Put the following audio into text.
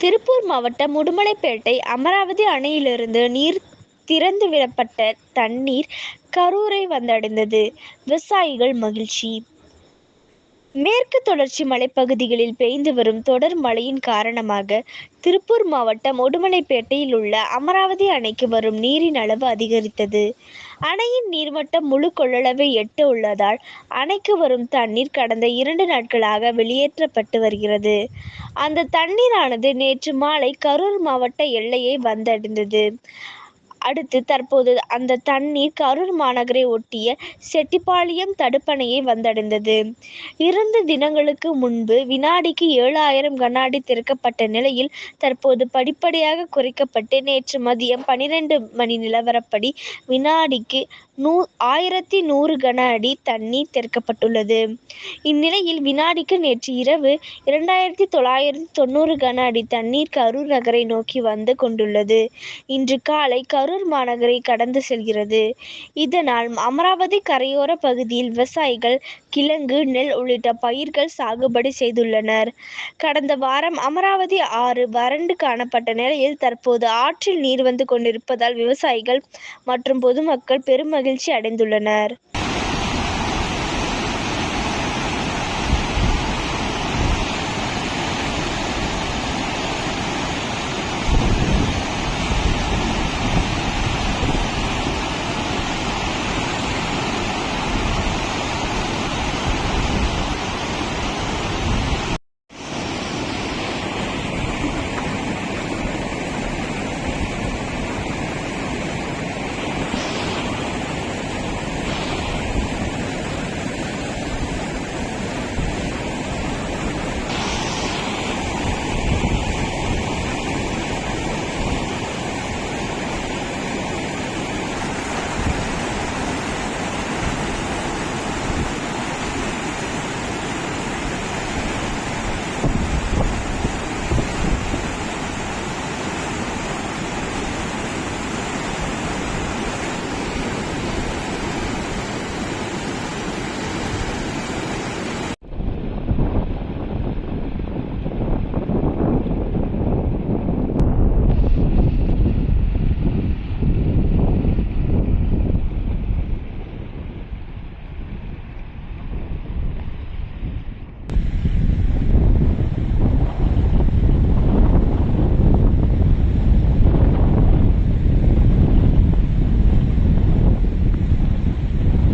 திருப்பூர் மாவட்டம் உடுமலைப்பேட்டை அமராவதி அணையிலிருந்து நீர் திறந்து விடப்பட்ட தண்ணீர் கரூரை வந்தடைந்தது. விவசாயிகள் மகிழ்ச்சி. மேற்கு தொடர்ச்சி மலைப்பகுதிகளில் பெய்து வரும் தொடர் மழையின் காரணமாக திருப்பூர் மாவட்டம் உடுமலைப்பேட்டையில் உள்ள அமராவதி அணைக்கு வரும் நீரின் அளவு அதிகரித்தது. அணையின் நீர்மட்டம் முழு கொள்ளளவை எட்டு உள்ளதால் அணைக்கு வரும் தண்ணீர் கடந்த இரண்டு நாட்களாக வெளியேற்றப்பட்டு வருகிறது. அந்த தண்ணீரானது நேற்று மாலை கரூர் மாவட்ட எல்லையை வந்தடைந்தது. அடுத்து தற்போது அந்த தண்ணீர் கரூர் மாநகரை ஒட்டிய செட்டிப்பாளையம் தடுப்பணையை வந்தடைந்தது. இரண்டு தினங்களுக்கு முன்பு வினாடிக்கு ஏழாயிரம் கண்ணாடி திறக்கப்பட்ட நிலையில் தற்போது படிப்படியாக குறைக்கப்பட்டு நேற்று மதியம் பனிரெண்டு மணி நிலவரப்படி வினாடிக்கு நூ ஆயிரத்தி நூறு கன அடி தண்ணீர் திறக்கப்பட்டுள்ளது இந்நிலையில் வினாடிக்கு நேற்று இரவு இரண்டாயிரத்தி தொள்ளாயிரத்தி தொண்ணூறு கன அடி தண்ணீர் கரூர் நகரை நோக்கி வந்து கொண்டுள்ளது. இன்று காலை கரூர் மாநகரை கடந்து செல்கிறது. இதனால் அமராவதி கரையோர பகுதியில் விவசாயிகள் கிழங்கு நெல் உள்ளிட்ட பயிர்கள் சாகுபடி செய்துள்ளனர். கடந்த வாரம் அமராவதி ஆறு வறண்டு காணப்பட்ட நிலையில் தற்போது ஆற்றில் நீர் வந்து கொண்டிருப்பதால் விவசாயிகள் மற்றும் பொதுமக்கள் பெரும் மகிழ்ச்சி அடைந்துள்ளனர்.